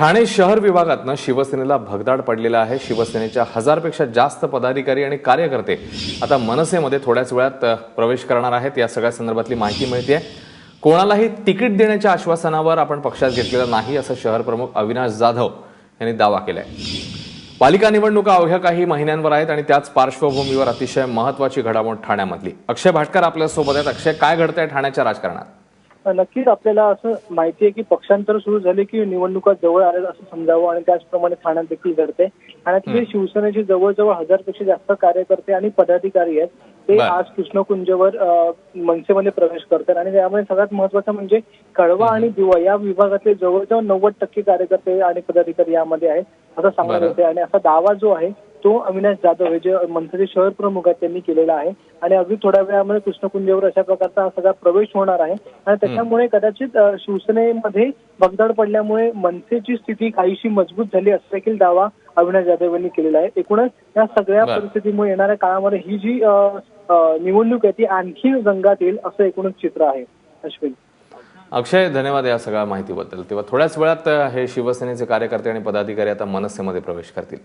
ठाणे शहर विभागातनं शिवसेनेला भगदाड पडलेला आहे. शिवसेनेच्या हजारपेक्षा जास्त पदाधिकारी आणि कार्यकर्ते आता मनसेमध्ये थोड्याच वेळात प्रवेश करणार आहेत. या सगळ्या संदर्भातली माहिती मिळते कोणालाही तिकीट देण्याच्या आश्वासनावर आपण पक्षात घेतलेलं नाही असं शहर प्रमुख अविनाश जाधव यांनी दावा केलाय. पालिका निवडणुका अवघ्या काही महिन्यांवर आहेत आणि त्याच पार्श्वभूमीवर अतिशय महत्वाची घडामोड ठाण्यामधली. अक्षय भाटकर आपल्यासोबत आहेत. अक्षय काय घडतंय ठाण्याच्या राजकारणात? नक्कीच आपल्याला असं माहिती आहे की पक्षांतर सुरू झाले की निवडणुका जवळ आल्या असं समजावं आणि त्याचप्रमाणे ठाण्यात देखील घडते. ठाण्यातले शिवसेनेचे जवळजवळ हजारपेक्षा जास्त कार्यकर्ते आणि पदाधिकारी आहेत ते. आज कृष्णकुंजवर मनसेमध्ये प्रवेश करतात. आणि त्यामध्ये सगळ्यात महत्वाचं म्हणजे कळवा आणि दिवा या विभागातले जवळजवळ नव्वद टक्के कार्यकर्ते आणि पदाधिकारी यामध्ये आहेत असं सांगण्यात. येते आणि असा दावा जो आहे तो अविनाश जाधव हे जे मनसेचे शहर प्रमुख आहेत त्यांनी केलेला आहे. आणि अगदी थोड्या वेळामध्ये कृष्णकुंजवर अशा प्रकारचा हा सगळा प्रवेश होणार आहे. आणि त्याच्यामुळे कदाचित शिवसेनेमध्ये भगदाड पडल्यामुळे मनसेची स्थिती काहीशी मजबूत झाली असा देखील दावा अविनाश जाधव यांनी केलेला आहे. एकूणच या सगळ्या. परिस्थितीमुळे येणाऱ्या काळामध्ये ही जी निवडणूक आहे ती आणखी रंगात येईल असं एकूणच चित्र आहे. अश्विन. अक्षय धन्यवाद या सगळ्या माहितीबद्दल. तेव्हा थोड्याच वेळात हे शिवसेनेचे कार्यकर्ते आणि पदाधिकारी आता मनसेमध्ये प्रवेश करतील.